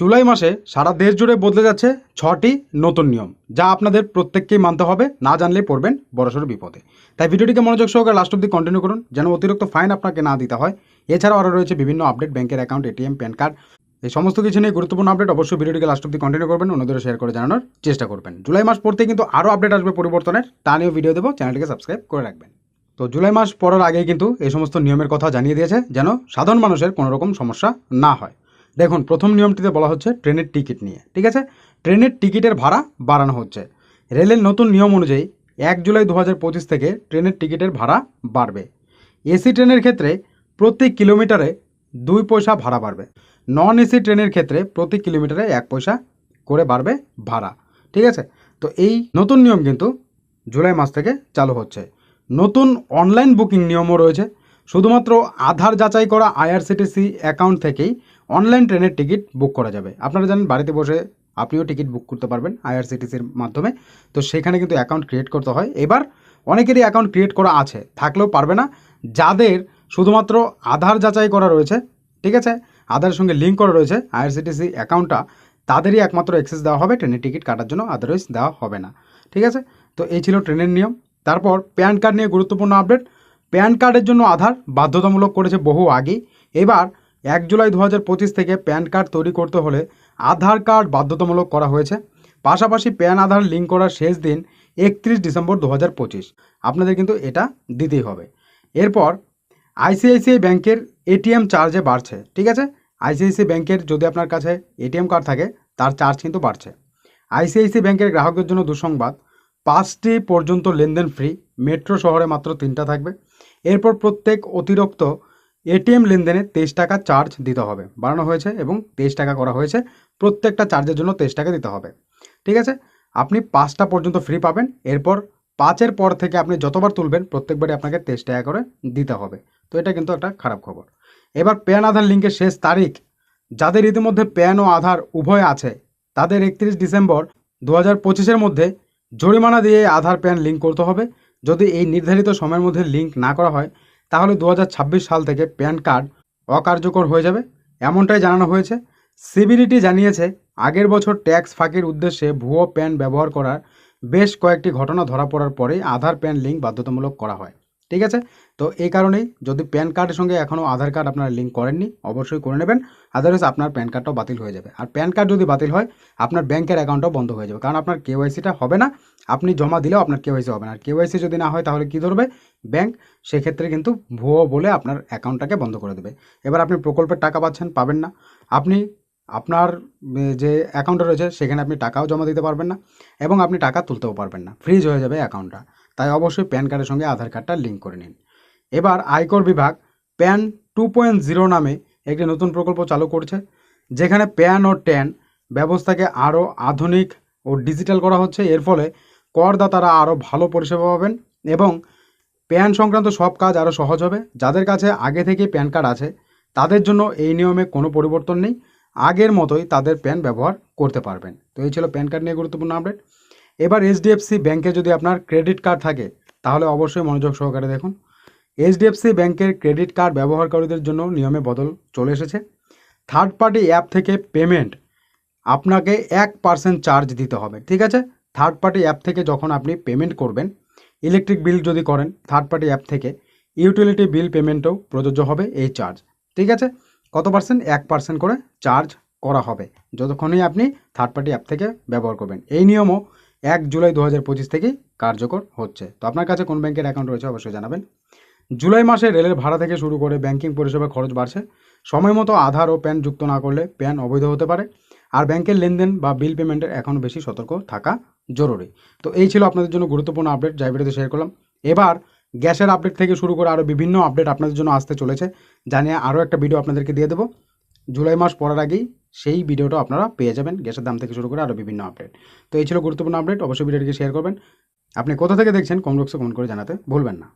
জুলাই মাসে সারা দেশ জুড়ে বদলে যাচ্ছে ছটি নতুন নিয়ম, যা আপনাদের প্রত্যেককেই মানতে হবে, না জানলেই পড়বেন বড়সড় বিপদে। তাই ভিডিওটিকে মনোযোগ সহকারে লাস্ট অব্দি কন্টিনিউ করুন, যেন অতিরিক্ত ফাইন আপনাকে না দিতে হয়। এছাড়াও আরও রয়েছে বিভিন্ন আপডেট ব্যাংকের অ্যাকাউন্ট এটিএম প্যান কার্ড এই সমস্ত কিছু নিয়ে গুরুত্বপূর্ণ আপডেট অবশ্যই ভিডিওটিকে লাস্ট অব্দি কন্টিনিউ করবেন অন্যদের শেয়ার করে জানানোর চেষ্টা করবেন। জুলাই মাস পড়তে কিন্তু আরও আপডেট আসবে পরিবর্তনের, তা নিয়েও ভিডিও দেবো চ্যানেলটিকে সাবস্ক্রাইব করে রাখবেন। তো জুলাই মাস পড়ার আগেই কিন্তু এই সমস্ত নিয়মের কথা জানিয়ে দিয়েছে, যেন সাধারণ মানুষের কোনো রকম সমস্যা না হয়। দেখুন, প্রথম নিয়মটিতে বলা হচ্ছে ট্রেনের টিকিট নিয়ে, ঠিক আছে? ট্রেনের টিকিটের ভাড়া বাড়ানো হচ্ছে। রেলের নতুন নিয়ম অনুযায়ী এক জুলাই দু পঁচিশ থেকে ট্রেনের টিকিটের ভাড়া বাড়বে। এসি ট্রেনের ক্ষেত্রে প্রতি কিলোমিটারে দুই পয়সা ভাড়া বাড়বে। নন এসি ট্রেনের ক্ষেত্রে প্রতি কিলোমিটারে এক পয়সা করে বাড়বে ভাড়া, ঠিক আছে? তো এই নতুন নিয়ম কিন্তু জুলাই মাস থেকে চালু হচ্ছে। নতুন অনলাইন বুকিং নিয়মও রয়েছে। শুধুমাত্র আধার যাচাই করা আইআরসিটিসি অ্যাকাউন্ট থেকেই অনলাইন ট্রেনের টিকিট বুক করা যাবে। আপনারা জানেন, বাড়িতে বসে আপনিও টিকিট বুক করতে পারবেন আইআরসিটিসির মাধ্যমে। তো সেখানে কিন্তু অ্যাকাউন্ট ক্রিয়েট করতে হয়। এবার অনেকেরই অ্যাকাউন্ট ক্রিয়েট করা আছে, থাকলেও পারবে না। যাদের শুধুমাত্র আধার যাচাই করা রয়েছে, ঠিক আছে? আধারের সঙ্গে লিঙ্ক করা রয়েছে আইআরসিটিসি অ্যাকাউন্টটা তাদেরই একমাত্র অ্যাক্সেস দেওয়া হবে। ট্রেনের টিকিট কাটার জন্য আদারওয়াইজ দেওয়া হবে না। ঠিক আছে? তো এই ছিল ট্রেনের নিয়ম। তারপর প্যান কার্ড নিয়ে গুরুত্বপূর্ণ আপডেট প্যান কার্ডের জন্য আধার বাধ্যতামূলক করেছে বহু আগেই। এবার এক জুলাই দু হাজার পঁচিশ থেকে প্যান কার্ড তৈরি করতে হলে আধার কার্ড বাধ্যতামূলক করা হয়েছে। পাশাপাশি প্যান আধার লিঙ্ক করার শেষ দিন একত্রিশ ডিসেম্বর দু হাজার পঁচিশ। আপনাদের কিন্তু এটা দিতেই হবে। এরপর আইসিআইসিআই ব্যাংকের এটিএম চার্জে বাড়ছে, ঠিক আছে? আইসিআইসিআই ব্যাংকের যদি আপনার কাছে এটিএম কার্ড থাকে, তার চার্জ কিন্তু বাড়ছে। আইসিআইসিআই ব্যাংকের গ্রাহকদের জন্য দুঃসংবাদ, পাঁচটি পর্যন্ত লেনদেন ফ্রি, মেট্রো শহরে মাত্র তিনটা থাকবে। এরপর প্রত্যেক অতিরিক্ত এটিএম লেনদেনে তেইশ টাকা চার্জ দিতে হবে, বাড়ানো হয়েছে এবং তেইশ টাকা করা হয়েছে। প্রত্যেকটা চার্জের জন্য তেইশ টাকা দিতে হবে, ঠিক আছে? আপনি পাঁচটা পর্যন্ত ফ্রি পাবেন, এরপর পাঁচের পর থেকে আপনি যতবার তুলবেন, প্রত্যেকবারই আপনাকে তেইশ টাকা করে দিতে হবে। তো এটা কিন্তু একটা খারাপ খবর। এবার প্যান আধার লিঙ্কের শেষ তারিখ। যাদের ইতিমধ্যে প্যান ও আধার উভয় আছে, তাদের একত্রিশ ডিসেম্বর দু হাজার পঁচিশের মধ্যে জরিমানা দিয়ে আধার প্যান লিঙ্ক করতে হবে। যদি এই নির্ধারিত সময়ের মধ্যে লিঙ্ক না করা হয় তাহলে দু হাজার ছাব্বিশ সাল থেকে প্যান কার্ড অকার্যকর হয়ে যাবে। এমনটাই জানানো হয়েছে। সিবিডিটি জানিয়েছে, আগের বছর ট্যাক্স ফাঁকির উদ্দেশ্যে ভুয়ো প্যান ব্যবহার করার বেশ কয়েকটি ঘটনা ধরা পড়ার পরে আধার প্যান লিঙ্ক বাধ্যতামূলক করা হয়। ঠিক আছে? তো এই কারণেই যদি প্যান কার্ডের সঙ্গে এখনও আধার কার্ড আপনারা লিঙ্ক করেননি, অবশ্যই করে নেবেন। আদারওয়াইজ আপনার প্যান কার্ডটাও বাতিল হয়ে যাবে। আর প্যান কার্ড যদি বাতিল হয়, আপনার ব্যাংকের অ্যাকাউন্টটাও বন্ধ হয়ে যাবে। কারণ আপনার কেওয়াইসিটা হবে না। আপনি জমা দিলেও আপনার কেওয়াইসি হবে না। আর কেওয়াইসি যদি না হয়, তাহলে কী ধরবে? ব্যাংক সেক্ষেত্রে কিন্তু ভুয়ো বলে আপনার অ্যাকাউন্টটাকে বন্ধ করে দেবে। এবার আপনি প্রকল্পের টাকা পাচ্ছেন, পাবেন না। আপনি, আপনার যে অ্যাকাউন্টটা রয়েছে, সেখানে আপনি টাকাও জমা দিতে পারবেন না এবং আপনি টাকা তুলতেও পারবেন না। ফ্রিজ হয়ে যাবে অ্যাকাউন্টটা তাই অবশ্যই প্যান কার্ডের সঙ্গে আধার কার্ডটা লিঙ্ক করে নিন। এবার আয়কর বিভাগ প্যান টু পয়েন্ট জিরো নামে একটি নতুন প্রকল্প চালু করছে, যেখানে প্যান ও ট্যান ব্যবস্থাকে আরও আধুনিক ও ডিজিটাল করা হচ্ছে। এর ফলে করদাতারা আরও ভালো পরিষেবা পাবেন এবং প্যান সংক্রান্ত সব কাজ আরও সহজ হবে। যাদের কাছে আগে থেকে প্যান কার্ড আছে, তাদের জন্য এই নিয়মে কোনো পরিবর্তন নেই। আগের মতোই তাদের প্যান ব্যবহার করতে পারবেন। তো এই ছিল প্যান কার্ড নিয়ে গুরুত্বপূর্ণ আপডেট। এবার এইচডিএফসি ব্যাংকে যদি আপনার ক্রেডিট কার্ড থাকে, তাহলে অবশ্যই মনোযোগ সহকারে দেখুন। এইচডিএফসি ব্যাংকের ক্রেডিট কার্ড ব্যবহারকারীদের জন্য নিয়মে বদল চলে এসেছে। থার্ড পার্টি অ্যাপ থেকে পেমেন্ট আপনাকে এক পার্সেন্ট চার্জ দিতে হবে, ঠিক আছে? থার্ড পার্টি অ্যাপ থেকে যখন আপনি পেমেন্ট করবেন ইলেকট্রিক বিল যদি করেন থার্ড পার্টি অ্যাপ থেকে ইউটিলিটি বিল পেমেন্টও প্রযোজ্য হবে এই চার্জ ঠিক আছে? কত পার্সেন্ট এক পার্সেন্ট করে চার্জ করা হবে, যতক্ষণই আপনি থার্ড পার্টি অ্যাপ থেকে ব্যবহার করবেন। এই নিয়মও এক জুলাই দু হাজার পঁচিশ থেকেই কার্যকর হচ্ছে। তো আপনার কাছে কোন ব্যাংকের অ্যাকাউন্ট রয়েছে অবশ্যই জানাবেন। জুলাই মাসে রেলের ভাড়া থেকে শুরু করে ব্যাংকিং পরিষেবা খরচ বাড়ছে। সময় মতো আধার ও প্যান যুক্ত না করলে প্যান অবৈধ হতে পারে। আর ব্যাংকের লেনদেন বা বিল পেমেন্টের এখনও বেশি সতর্ক থাকা জরুরি। তো এই ছিল আপনাদের জন্য গুরুত্বপূর্ণ আপডেট যাই ভিডিওতে শেয়ার করলাম। এবার গ্যাসের আপডেট থেকে শুরু করে আরও বিভিন্ন আপডেট আপনাদের জন্য আসতে চলেছে। জানিয়ে আরও একটা ভিডিও আপনাদেরকে দিয়ে দেবো। জুলাই মাস পড়ার আগেই সেই ভিডিওটা আপনারা পেয়ে যাবেন। গ্যাসের দাম থেকে শুরু করে আরও বিভিন্ন আপডেট তো এই ছিল গুরুত্বপূর্ণ আপডেট অবশ্যই ভিডিওটিকে শেয়ার করবেন। আপনি কোথা থেকে দেখছেন, কমেন্ট বক্সে কমেন্ট করে জানাতে ভুলবেন না।